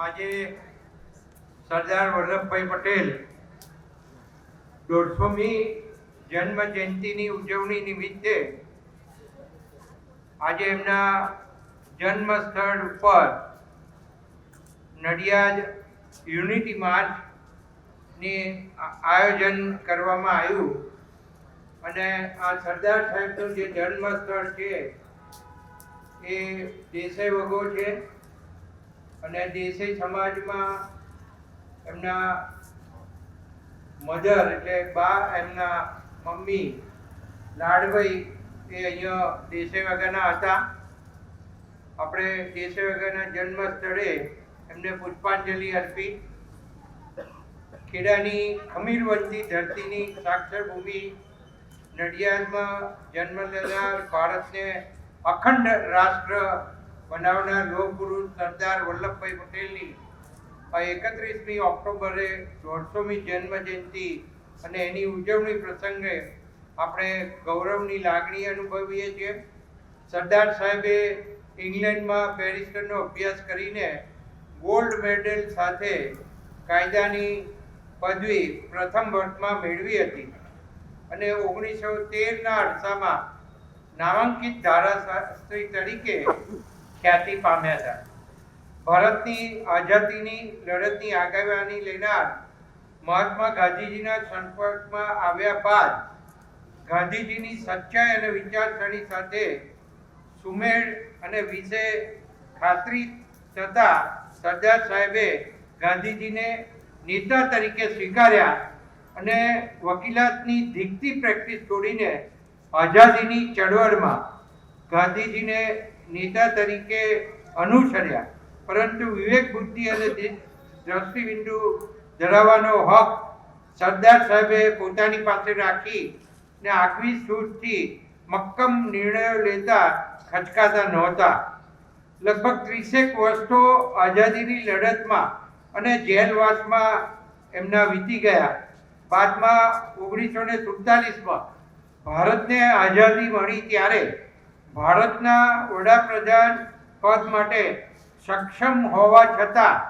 આજે સરદાર વલ્લભભાઈ પટેલ દોઢસોમી જન્મ જયંતિની ઉજવણી નિમિત્તે આજે એમના જન્મ સ્થળ ઉપર નડિયાદ યુનિટી માર્ચની ની આયોજન કરવામાં આવ્યું. અને આ સરદાર સાહેબનું જે જન્મ સ્થળ છે, એ દેસાઈ વગો છે. અને દેસાઈ સમાજમાં એમના મધર એટલે બા એમના મમ્મી, લાડભાઈ એ અહીંયા દેસાઈ વગરના હતા. આપણે દેસાઈ વગરના જન્મ સ્થળે એમને પુષ્પાંજલિ અર્પી. ખેડાની ખમીરવંતી ધરતીની સાક્ષર ભૂમિ નડિયાદમાં જન્મ લેનાર ભારતને અખંડ રાષ્ટ્ર બનાવનાર લોકગુરુ સરદાર વલ્લભભાઈ પટેલની એકત્રીસમી ઓક્ટોબરે દોઢસોમી જન્મ જયંતિ અને એની ઉજવણી પ્રસંગે આપણે ગૌરવની લાગણી અનુભવીએ છીએ. સરદાર સાહેબે ઇંગ્લેન્ડમાં બેરિસ્ટરનો અભ્યાસ કરીને ગોલ્ડ મેડલ સાથે કાયદાની પદવી પ્રથમ વર્ષમાં મેળવી હતી અને ઓગણીસો તેરના અરસામાં નામાંકિત ધારાશાસ્ત્રી તરીકે ખ્યાતિ પામ્યા હતા. ભારતની આઝાદીની લડતની આગેવાની લેનાર મહાત્મા ગાંધીજીના સંપર્કમાં આવ્યા બાદ ગાંધીજીની સચ્ચાઈ અને વિચારસરણી સાથે સુમેળ અને વિશે ખાતરી થતાં સરદાર સાહેબે ગાંધીજીને નેતા તરીકે સ્વીકાર્યા અને વકીલાતની ધીકતી પ્રેક્ટિસ છોડીને આઝાદીની ચળવળમાં ગાંધીજીને નેતા તરીકે અનુસર્યા. પરંતુ વિવેક બુદ્ધિ અને દ્રષ્ટિબિંદુ ધરાવવાનો હક સરદાર સાહેબે પોતાની પાસે રાખી ને આગવી સૂઝથી મક્કમ નિર્ણયો લેતા ખચકાતા નહોતા. લગભગ ત્રીસેક વર્ષો આઝાદીની લડતમાં અને જેલવાસમાં એમના વીતી ગયા. બાદમાં ઓગણીસો ને સુડતાલીસમાં ભારતને આઝાદી મળી ત્યારે ભારતના વડાપ્રધાન પદ માટે સક્ષમ હોવા છતાં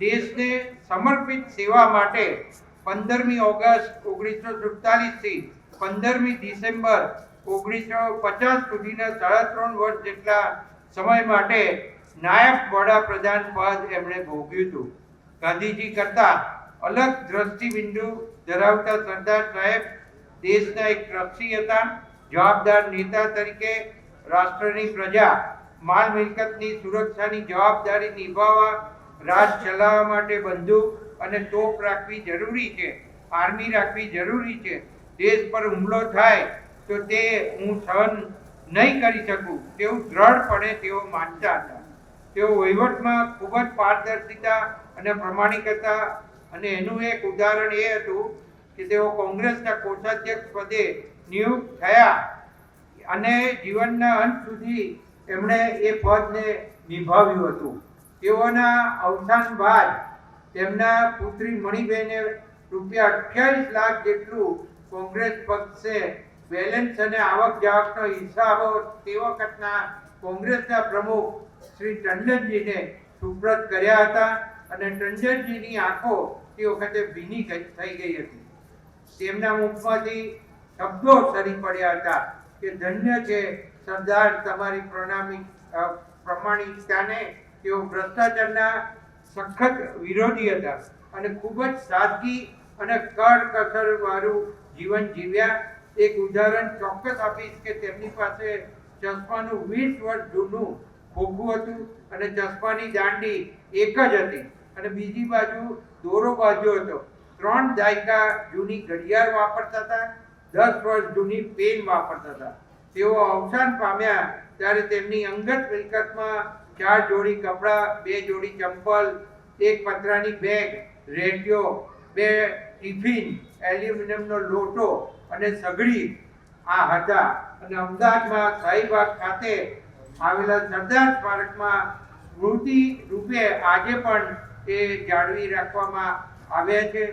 દેશને સમર્પિત સેવા માટે પંદરમી ઓગસ્ટ ઓગણીસો સુડતાલીસથી પંદરમી ડિસેમ્બર ઓગણીસો પચાસ સુધીના સાડા ત્રણ વર્ષ જેટલા સમય માટે નાયબ વડાપ્રધાન પદ એમણે ભોગ્યું હતું. ગાંધીજી કરતા અલગ દ્રષ્ટિબિંદુ ધરાવતા સરદાર સાહેબ દેશના એક ટ્રસ્ટી હતા, જવાબદાર નેતા તરીકે રાષ્ટ્રની પ્રજા, માલ મિલકતની સુરક્ષાની જવાબદારી નિભાવવા, રાજ ચલાવવા માટે બંદૂક અને તોપ રાખવી જરૂરી છે, આર્મી રાખવી જરૂરી છે. દેશ પર હુમલો થાય તો તે હું સહન નહીં કરી શકું, તેવું દ્રઢપણે તેઓ માનતા હતા. તેઓ વહીવટમાં ખૂબ જ પારદર્શિતા અને પ્રમાણિકતા અને એનું એક ઉદાહરણ એ હતું કે તેઓ કોંગ્રેસના કોષાધ્યક્ષ પદે નિયુક્ત થયા. અને જીવનના અંત સુધી એમણે એ પદને નિભાવ્યું હતું. તેઓના અવસાન બાદ તેમના પુત્રી મણિબેને રૂપિયા અઠ્યાવીસ લાખ જેટલું કોંગ્રેસ પક્ષે બેલેન્સ અને આવક જાવકનો હિસાબો તે વખતના કોંગ્રેસના પ્રમુખ શ્રી ટંડનજીને સુપ્રત કર્યા હતા અને ટંડનજીની આંખો તે વખતે ભીની થઈ ગઈ હતી. તેમના મુખમાંથી શબ્દો સરી પડ્યા હતા. કે ધન્ય છે સરદાર તમારી પ્રણામી પ્રમાણિકતાને. તેઓ ભ્રષ્ટાચારના સખત વિરોધી હતા અને ખૂબ જ સાદગી અને કડકસર વાળું જીવન જીવ્યા. એક ઉદાહરણ ચોક્કસ આપીશ કે તેમની પાસે ચશ્માનું વીસ વર્ષ જૂનું ખોખું હતું અને ચશ્માની દાંડી એક જ હતી અને બીજી બાજુ દોરો બાજુ હતો. ત્રણ દાયકા જૂની ઘડિયાળ વાપરતા હતા. દસ વર્ષ જૂની પેન વાપરતા હતા. તેઓ અવસાન પામ્યા ત્યારે તેમની અંગત મિલકતમાં ચાર જોડી કપડાં, બે જોડી ચંપલ, એક પતરાની બેગ, રેડિયો, બે ટિફિન, એલ્યુમિનિયમનો લોટો અને સગડી આ હતા. અને અમદાવાદમાં શાહીબાગ ખાતે આવેલા સરદાર સ્મારકમાં સ્મૃતિ રૂપે આજે પણ તે જાળવી રાખવામાં આવ્યા છે.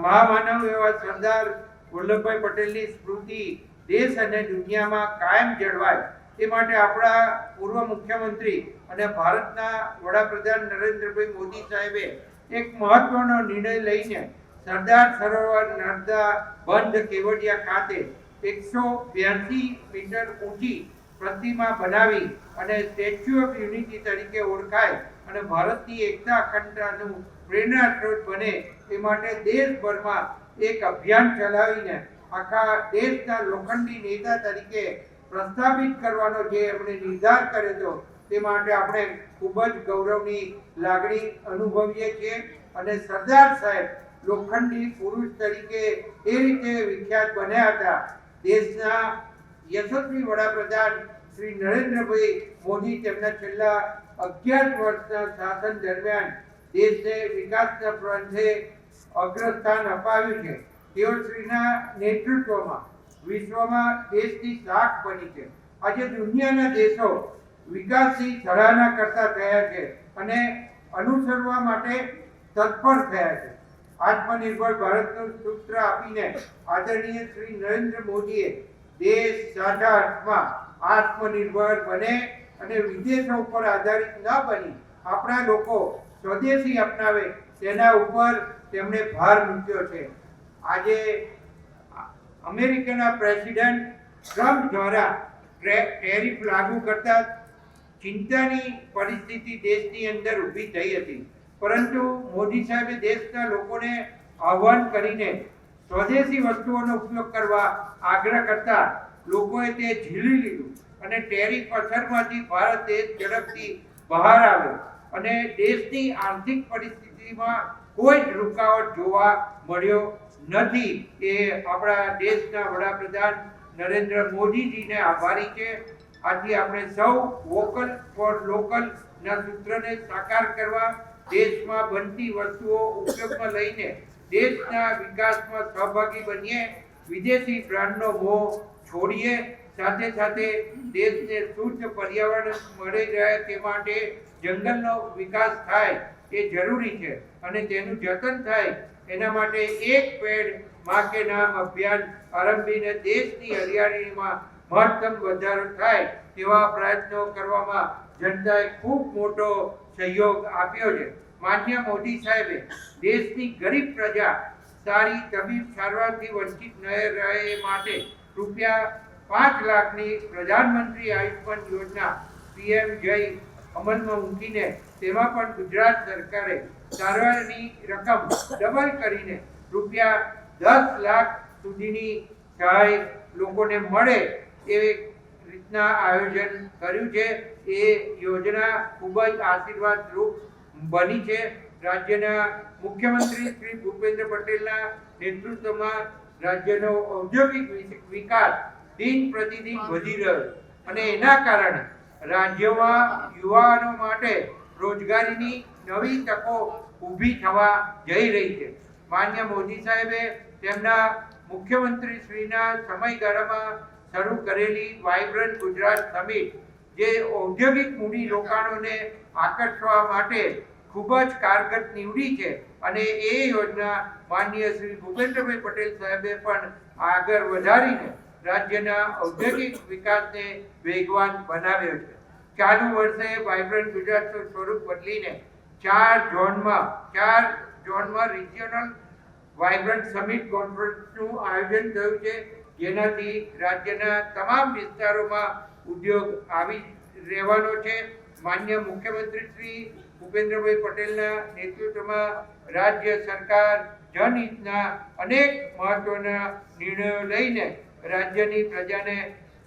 મહામાનવ એવા સરદાર વલ્લભભાઈ પટેલની સ્મૃતિ દેશ અને દુનિયામાં કાયમ જળવાય તે માટે આપણા પૂર્વ મુખ્યમંત્રી અને ભારતના વડાપ્રધાન નરેન્દ્રભાઈ મોદી સાહેબે એક મહત્વનો નિર્ણય લઈને સરદાર સરોવર નર્મદા બંધ કેવડિયા ખાતે એકસો બ્યાસી મીટર ઊંચી પ્રતિમા બનાવી અને સ્ટેચ્યુ ઓફ યુનિટી તરીકે ઓળખાય અને ભારતની એકતા અખંડતાનું પ્રેરણા સ્ત્રોત બને, એ માટે દેશભરમાં એક અભિયાન ચલાવીને આખા દેશના લોખંડી નેતા તરીકે પ્રસ્થાપિત કરવાનો જે એમણે નિર્ધાર કર્યો હતો, તે માટે આપણે ખૂબ જ ગૌરવની લાગણી અનુભવીએ છીએ. અને સરદાર સાહેબ લોખંડી પુરુષ તરીકે એ રીતે વિખ્યાત બન્યા હતા. દેશના યશસ્વી વડાપ્રધાન શ્રી નરેન્દ્રભાઈ મોદી તેમના છેલ્લા અગિયાર વર્ષના શાસન દરમિયાન દેશને વિકાસના પંથે અગ્રસ્થાન અપાવ્યું છે. તેઓ નેતૃત્વમાં વિશ્વમાં દેશની શાખ બની છે. આજે દુનિયાના દેશો વિકાસની ધરાના કરતા થયા છે અને અનુસરવા માટે તત્પર થયા છે. આત્મનિર્ભર ભારતનું સૂત્ર આપીને આદરણીય શ્રી નરેન્દ્ર મોદીએ દેશ સાચા અર્થમાં આત્મનિર્ભર બને અને વિદેશો ઉપર આધારિત ન બની. આપણા લોકો સ્વદેશી અપનાવે, તેના ઉપર તેમણે ભાર મૂક્યો છે. આજે અમેરિકાના પ્રેસિડેન્ટ ટ્રમ્પ દ્વારા ટેરિફ લાગુ કરતા ચિંતાની પરિસ્થિતિ દેશની અંદર ઊભી થઈ હતી. પરંતુ મોદી સાહેબે દેશના લોકોને આહવાન કરીને સ્વદેશી વસ્તુઓનો ઉપયોગ કરવા આગ્રહ કરતા લોકોએ તે ઝીલી લીધું અને ટેરિફ અસરમાંથી ભારત દેશ ઝડપથી બહાર આવ્યો અને દેશની આર્થિક પરિસ્થિતિમાં કોઈ જ રૂકાવટ જોવા મળ્યો નથી. એ આપણા દેશના વડાપ્રધાન નરેન્દ્ર મોદીજીને આભારી છે. આથી આપણે સૌ વોકલ ફોર લોકલ ના સૂત્રને સાકાર કરવા દેશમાં બનતી વસ્તુઓ ઉપયોગમાં લઈને દેશના વિકાસમાં સહભાગી બનીએ, વિદેશી બ્રાન્ડનો મોહ છોડીએ, સાથે સાથે દેશને શુદ્ધ પર્યાવરણ મળી રહે તે માટે જંગલનો વિકાસ થાય એ જરૂરી છે. અને તેનું જતન થાય, એના માટે એક પેડમાં કે નામ અભિયાન આરંભીને દેશની હરિયાળીમાં મહત્તમ વધારો થાય તેવા પ્રયત્નો કરવામાં જનતાએ ખૂબ મોટો સહયોગ આપ્યો છે. માન્ય મોદી સાહેબે દેશની ગરીબ પ્રજા સારી તબીબ સારવારથી વંચિત ન રહે માટે રૂપિયા પાંચ લાખની પ્રધાનમંત્રી આયુષ્માન યોજના પીએમ જય અમલમાં મૂકીને તેમાં પણ ગુજરાત સરકારે સારવારની રકમ ડબલ કરીને રૂપિયા દસ લાખ સુધીની સહાય લોકોને મળે એ રીતના આયોજન કર્યું છે. એ યોજના ખૂબ જ આશીર્વાદરૂપ બની છે. રાજ્યના મુખ્યમંત્રી શ્રી ભૂપેન્દ્ર પટેલના નેતૃત્વમાં રાજ્યનો ઔદ્યોગિક વિકાસ દિન પ્રતિદિન વધી રહ્યો અને એના કારણે રાજ્યમાં યુવાનો માટે રોજગારીની નવી તકો ઊભી થવા જઈ રહી છે. માન્ય મોદી સાહેબે તેમના મુખ્યમંત્રી શ્રીના સમયગાળામાં શરૂ કરેલી વાઇબ્રન્ટ ગુજરાત સમિટ, જે ઔદ્યોગિક મૂડી રોકાણોને આકર્ષવા માટે ખૂબ જ કારગર નીવડી છે અને એ યોજના માનનીય શ્રી ભૂપેન્દ્રભાઈ પટેલ સાહેબે પણ આગળ વધારીને રાજ્યના ઔદ્યોગિક વિકાસને વેગવાન બનાવ્યો છે. ચાલુ વર્ષે વાઇબ્રન્ટ ગુજરાતનું સ્વરૂપ બદલીને ચાર ઝોનમાં ચાર ઝોનમાં રિજિયોનલ વાઇબ્રન્ટ સમિટ કોન્ફરન્સનું આયોજન થયું છે. જેનાથી રાજ્યના તમામ વિસ્તારોમાં ઉદ્યોગ આવી રહેવાનો છે. માન્ય મુખ્યમંત્રી શ્રી ભૂપેન્દ્રભાઈ પટેલના નેતૃત્વમાં રાજ્ય સરકાર જનહિતના અનેક મહત્વના નિર્ણયો લઈને રાજ્યની પ્રજાને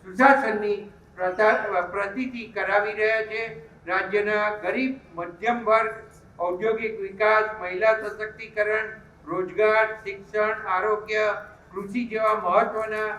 સુશાસનની પ્રતીતિ કરાવી રહ્યા છે રાજ્યના ગરીબ, મધ્યમ વર્ગ, ઔદ્યોગિક વિકાસ, મહિલા સશક્તિકરણ, રોજગાર, શિક્ષણ, આરોગ્ય, કૃષિ જેવા મહત્વના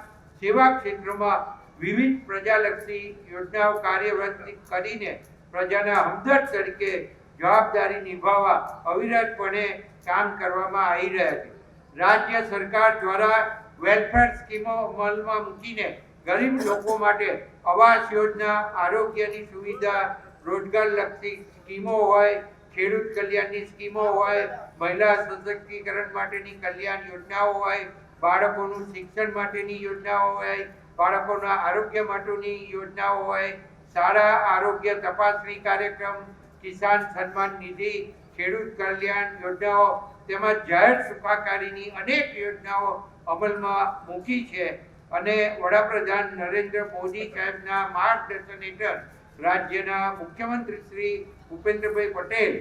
સેવા ક્ષેત્રોમાં વિવિધ પ્રજાલક્ષી યોજનાઓ કાર્યરત કરીને પ્રજાના હમદર્દ તરીકે જવાબદારી નિભાવવા અવિરતપણે કામ કરવામાં આવી રહ્યા છે. રાજ્ય સરકાર દ્વારા વેલફેર સ્કીમો અમલમાં મૂકીને ગરીબ લોકો માટે આવાસ યોજના, આરોગ્યની સુવિધા, રોજગારલક્ષી સ્કીમો હોય, ખેડૂત કલ્યાણની સ્કીમો હોય, મહિલા સશક્તિકરણ માટેની કલ્યાણ યોજનાઓ હોય, બાળકોનું શિક્ષણ માટેની યોજનાઓ હોય, બાળકોના આરોગ્ય માટેની યોજનાઓ હોય, શાળા આરોગ્ય તપાસણી કાર્યક્રમ, કિસાન સન્માન નિધિ, ખેડૂત કલ્યાણ યોજનાઓ, તેમજ જાહેર સુખાકારીની અનેક યોજનાઓ અમલમાં મૂકી છે. અને વડાપ્રધાન નરેન્દ્ર મોદી સાહેબના માર્ગદર્શન હેઠળ રાજ્યના મુખ્યમંત્રી શ્રી ભૂપેન્દ્રભાઈ પટેલ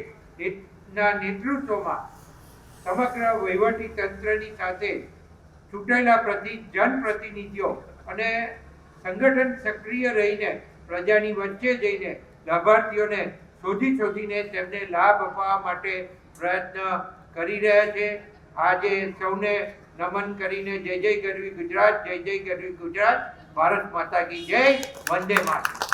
નેતૃત્વમાં સમગ્ર વહીવટી તંત્રની સાથે ચૂંટાયેલા પ્રતિ, જનપ્રતિનિધિઓ અને સંગઠન સક્રિય રહીને પ્રજાની વચ્ચે જઈને લાભાર્થીઓને શોધી શોધીને તેમને લાભ અપાવવા માટે પ્રયત્ન કરી રહ્યા છે. આજે સૌને નમન કરીને જય જય ગરવી ગુજરાત, જય જય ગરવી ગુજરાત. ભારત માતા કી જય, વંદે માતરમ.